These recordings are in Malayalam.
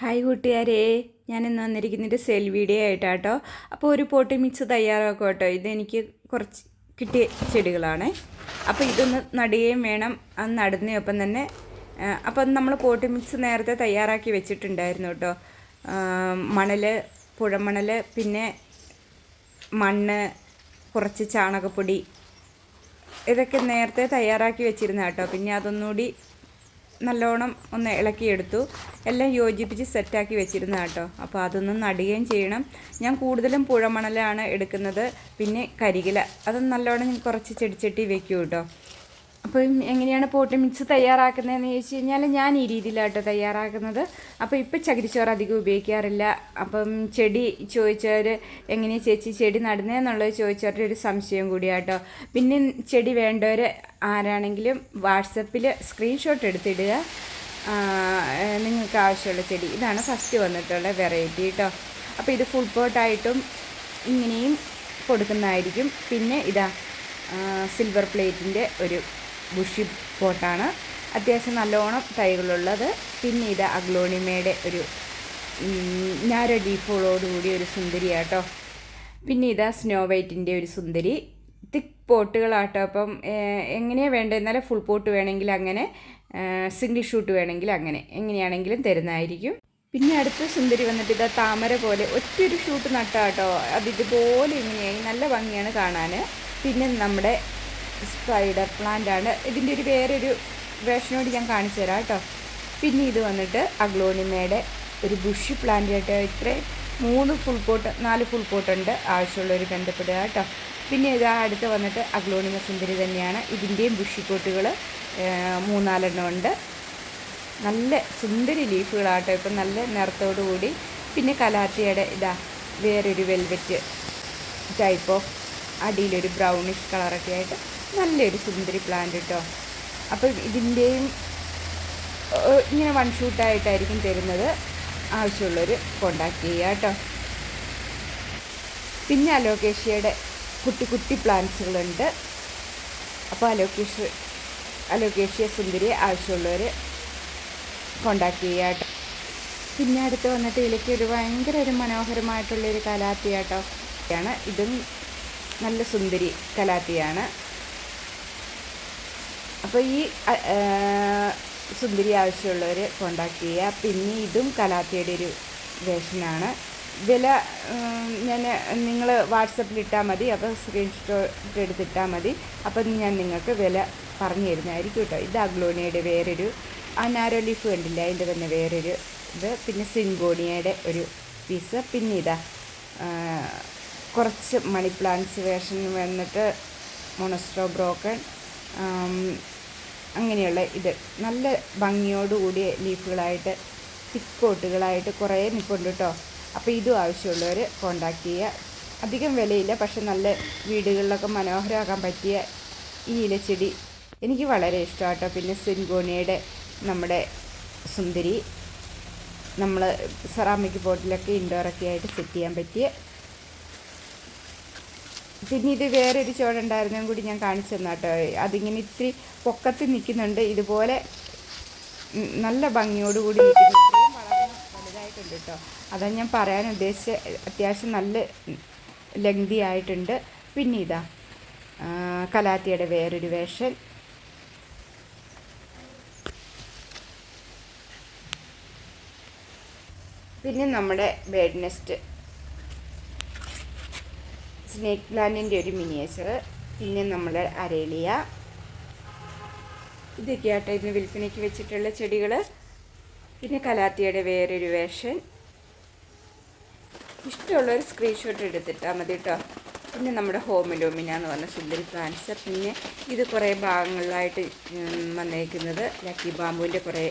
ഹായ് കൂട്ടുകാരെ ഞാൻ ഇന്ന് വന്നിരിക്കുന്നത് സെൽ വീഡിയോ കേട്ടോ അപ്പോൾ ഒരു പോട്ടി മിക്സ് തയ്യാറാക്കും കേട്ടോ ഇതെനിക്ക് കുറച്ച് കിട്ടിയ ചെടികളാണ്. അപ്പോൾ ഇതൊന്ന് നടുകയും വേണം. അത് നടുന്നതൊപ്പം തന്നെ അപ്പം നമ്മൾ പോട്ടി മിക്സ് നേരത്തെ തയ്യാറാക്കി വെച്ചിട്ടുണ്ടായിരുന്നു കേട്ടോ. മണൽ പുഴമണൽ പിന്നെ മണ്ണ് കുറച്ച് ചാണകപ്പൊടി ഇതൊക്കെ നേരത്തെ തയ്യാറാക്കി വെച്ചിരുന്ന കേട്ടോ പിന്നെ അതൊന്നുകൂടി നല്ലോണം ഒന്ന് ഇളക്കിയെടുത്തു. എല്ലാം യോജിപ്പിച്ച് സെറ്റാക്കി വെച്ചിരുന്ന കേട്ടോ അപ്പോൾ അതൊന്ന് നടുകയും ചെയ്യണം. ഞാൻ കൂടുതലും പുഴമണലാണ് എടുക്കുന്നത്. പിന്നെ കരികില അത് നല്ലോണം കുറച്ച് ചെടിച്ചട്ടി വെക്കും കേട്ടോ അപ്പം എങ്ങനെയാണ് പോട്ട് മിക്സ് തയ്യാറാക്കുന്നതെന്ന് ചോദിച്ചു കഴിഞ്ഞാൽ ഞാൻ ഈ രീതിയിലാണ് തയ്യാറാക്കുന്നത്. അപ്പോൾ ഇപ്പം ചകിരിച്ചോറ് അധികം ഉപയോഗിക്കാറില്ല. അപ്പം ചെടി ചോദിച്ചവർ എങ്ങനെയാണ് ചേച്ചി ചെടി നടുന്നതെന്നുള്ളത് ചോദിച്ചവരുടെ ഒരു സംശയം കൂടിയാട്ടോ. പിന്നെ ചെടി വേണ്ടവർ ആരാണെങ്കിലും വാട്സപ്പിൽ സ്ക്രീൻഷോട്ട് എടുത്തിടുക. നിങ്ങൾക്ക് ആവശ്യമുള്ള ചെടി. ഇതാണ് ഫസ്റ്റ് വന്നിട്ടുള്ള വെറൈറ്റി കേട്ടോ അപ്പോൾ ഇത് ഫുൾ പോട്ടായിട്ടും ഇങ്ങനെയും കൊടുക്കുന്നതായിരിക്കും. പിന്നെ ഇതാ സിൽവർ പ്ലേറ്റിന്റെ ഒരു ബുഷി പോട്ടാണ് അത്യാവശ്യം നല്ലോണം തൈകളുള്ളത്. പിന്നെ ഇത് അഗ്ലോണിമയുടെ ഒരു ഞാര ഡീഫോളോടുകൂടി ഒരു സുന്ദരിയാട്ടോ പിന്നെ ഇതാ സ്നോ വൈറ്റിന്റെ ഒരു സുന്ദരി. തിക്ക് പോട്ടുകളാട്ടോ. അപ്പം എങ്ങനെയാണ് വേണ്ടത്? എന്നാലും ഫുൾ പോട്ട് വേണമെങ്കിൽ അങ്ങനെ സിംഗിൾ ഷൂട്ട് വേണമെങ്കിൽ അങ്ങനെ. എങ്ങനെയാണെങ്കിലും തരുന്നതായിരിക്കും. പിന്നെ അടുത്ത സുന്ദരി വന്നിട്ട് ഇതാ താമര പോലെ ഒറ്റൊരു ഷൂട്ട് നട്ടാട്ടോ. അത് ഇതുപോലെ ഇങ്ങനെയായി. നല്ല ഭംഗിയാണ് കാണാൻ. പിന്നെ നമ്മുടെ സ്പൈഡർ പ്ലാന്റ് ആണ് ഇതിന്റെ ഒരു വേറൊരു വേഷനോട് ഞാൻ കാണിച്ചു തരാം കേട്ടോ. പിന്നെ ഇത് വന്നിട്ട് അഗ്ലോണിമയുടെ ഒരു ബുഷി പ്ലാന്റ് ആയിട്ട് ഇത്രയും മൂന്ന് ഫുൾ പോട്ട് നാല് ഫുൾ പോട്ടുണ്ട് ആവശ്യമുള്ളവർ ബന്ധപ്പെടുക കേട്ടോ. പിന്നെ ഇതാ അടുത്ത് വന്നിട്ട് അഗ്ലോണിമ സുന്ദരി തന്നെയാണ്. ഇതിന്റെയും ബുഷി പോട്ടുകൾ മൂന്നാലെണ്ണം ഉണ്ട്. നല്ല സുന്ദരി ലീഫുകളാട്ടോ. ഇപ്പം നല്ല നിറത്തോടു കൂടി. പിന്നെ കലാത്തിയുടെ ഇതാ വേറൊരു വെൽവെറ്റ് ടൈപ്പ് ഓഫ് അടിയിലൊരു ബ്രൗണിഷ് കളറൊക്കെ ആയിട്ട് നല്ലൊരു സുന്ദരി പ്ലാന്റ് കേട്ടോ അപ്പോൾ ഇതിന്റെയും ഇങ്ങനെ വൺ ഷൂട്ടായിട്ടായിരിക്കും തരുന്നത്. ആവശ്യമുള്ളവർ കോണ്ടാക്ട് ചെയ്യുക കേട്ടോ പിന്നെ അലോക്കേഷ്യയുടെ കുട്ടി കുട്ടി പ്ലാന്റ്സുകളുണ്ട് അപ്പോൾ അലോക്കേഷ്യ അലോക്കേഷ്യ സുന്ദരി ആവശ്യമുള്ളവർ കോണ്ടാക്ട് ചെയ്യുക കേട്ടോ പിന്നെ അടുത്ത് വന്നിട്ട് ഇതിലേക്ക് ഒരു ഭയങ്കര ഒരു മനോഹരമായിട്ടുള്ളൊരു കലാത്തിയാട്ടോ. ആണ് ഇതും നല്ല സുന്ദരി കലാത്തിയാണ്. അപ്പോൾ ഈ സുന്ദരി ആവശ്യമുള്ളവർ കോണ്ടാക്ട് ചെയ്യുക. പിന്നെ ഇതും കലാത്തിയുടെ ഒരു വേഷനാണ് വില ഞാൻ നിങ്ങൾ വാട്സപ്പിൽ ഇട്ടാൽ മതി. അപ്പോൾ സ്ക്രീൻഷോട്ട് എടുത്തിട്ടാൽ മതി. അപ്പം ഞാൻ നിങ്ങൾക്ക് വില പറഞ്ഞു തരുന്നതായിരിക്കും കേട്ടോ. ഇത് അഗ്ലോണിയയുടെ വേറൊരു ആ നാരോ ലീഫ് കണ്ടില്ല? അതിന്റെ തന്നെ വേറൊരു ഇത്. പിന്നെ സിൻഗോണിയയുടെ ഒരു പീസ് പിന്നെ ഇതാ കുറച്ച് മണി പ്ലാന്റ്സ് വേഷൻ വന്നിട്ട് മൊണസ്ട്രോ ബ്രോക്കൺ അങ്ങനെയുള്ള ഇത്. നല്ല ഭംഗിയോടുകൂടിയ ലീഫുകളായിട്ട് തിക്കോട്ടുകളായിട്ട് കുറേ നിൽപ്പുണ്ട് കേട്ടോ അപ്പോൾ ഇതും ആവശ്യമുള്ളവർ കോണ്ടാക്ട് ചെയ്യുക. അധികം വിലയില്ല പക്ഷെ നല്ല വീടുകളിലൊക്കെ മനോഹരമാക്കാൻ പറ്റിയ ഈ ഇലച്ചെടി എനിക്ക് വളരെ ഇഷ്ടമാട്ടോ. പിന്നെ സിൻഗോണിയുടെ നമ്മുടെ സുന്ദരി നമ്മൾ സെറാമിക് ബോട്ടിലൊക്കെ ഇൻഡോറൊക്കെ ആയിട്ട് സെറ്റ് ചെയ്യാൻ പറ്റിയ പിന്നെ ഇത് വേറൊരു ചോടുണ്ടായിരുന്നതും കൂടി ഞാൻ കാണിച്ചു തന്നാട്ടോ അതിങ്ങനെ ഇത്തിരി പൊക്കത്ത് നിൽക്കുന്നുണ്ട്. ഇതുപോലെ നല്ല ഭംഗിയോടുകൂടി നിൽക്കുന്നു. വലുതായിട്ടുണ്ട് കേട്ടോ അതാ ഞാൻ പറയാൻ ഉദ്ദേശിച്ച അത്യാവശ്യം നല്ല ലെങ്തി ആയിട്ടുണ്ട്. പിന്നെ ഇതാ കലാത്തിയുടെ വേറൊരു വേഷൻ പിന്നെ നമ്മുടെ ബേഡ് നെസ്റ്റ് സ്നേക്ക് പ്ലാന്റിന്റെ ഒരു മിനിയേച്ചർ പിന്നെ നമ്മൾ അരേലിയ ഇതൊക്കെയാട്ടോ ഇന്ന് വിൽപ്പനയ്ക്ക് വെച്ചിട്ടുള്ള ചെടികൾ പിന്നെ കലാത്തിയുടെ വേറൊരു വേഷൻ ഇഷ്ടമുള്ളൊരു സ്ക്രീൻഷോട്ട് എടുത്തിട്ടാൽ മതി കേട്ടോ പിന്നെ നമ്മുടെ ഹോമിലോമിന എന്ന് പറഞ്ഞ സുന്ദരി പ്ലാന്റ്സ് പിന്നെ ഇത് കുറേ ഭാഗങ്ങളിലായിട്ട് വന്നേക്കുന്നത് ലക്കി ബാമ്പുവിന്റെ കുറേ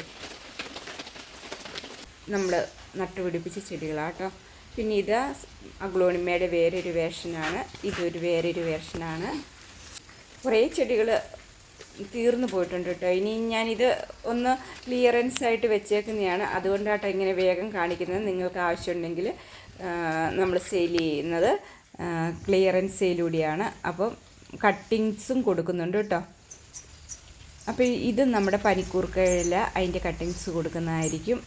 നമ്മൾ നട്ടുപിടിപ്പിച്ച ചെടികളാട്ടോ പിന്നെ ഇത് അഗ്ലോണിമയുടെ വേറൊരു വേർഷനാണ്. ഇതൊരു വേറൊരു വേർഷനാണ്. കുറേ ചെടികൾ തീർന്നു പോയിട്ടുണ്ട് കേട്ടോ. ഇനി ഞാനിത് ഒന്ന് ക്ലിയറൻസ് ആയിട്ട് വെച്ചേക്കുന്നതാണ്. അതുകൊണ്ടാട്ടോ ഇങ്ങനെ വേഗം കാണിക്കുന്നത്. നിങ്ങൾക്ക് ആവശ്യമുണ്ടെങ്കിൽ നമ്മൾ സെയിൽ ചെയ്യുന്നത് ക്ലിയറൻസ് സെയിലൂടെയാണ്. അപ്പം കട്ടിങ്സും കൊടുക്കുന്നുണ്ട് കേട്ടോ. അപ്പോൾ ഇത് നമ്മുടെ പനിക്കൂർക്കയില അതിന്റെ കട്ടിങ്സ് കൊടുക്കുന്നതായിരിക്കും.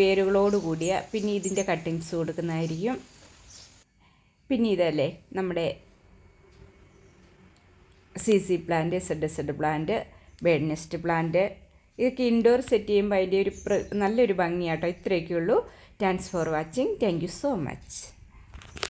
വേരുകളോട് കൂടിയ പിന്നെ ഇതിന്റെ കട്ടിങ്സ് കൊടുക്കുന്നതായിരിക്കും. പിന്നെ ഇതല്ലേ നമ്മുടെ C C plant Z Z plant bird nest plant ഇതൊക്കെ ഇൻഡോർ സെറ്റ് ചെയ്യുമ്പോൾ അതിന്റെ ഒരു നല്ലൊരു ഭംഗിയാട്ടോ. ഇത്രയൊക്കെ ഉള്ളൂ thanks for watching thank you so much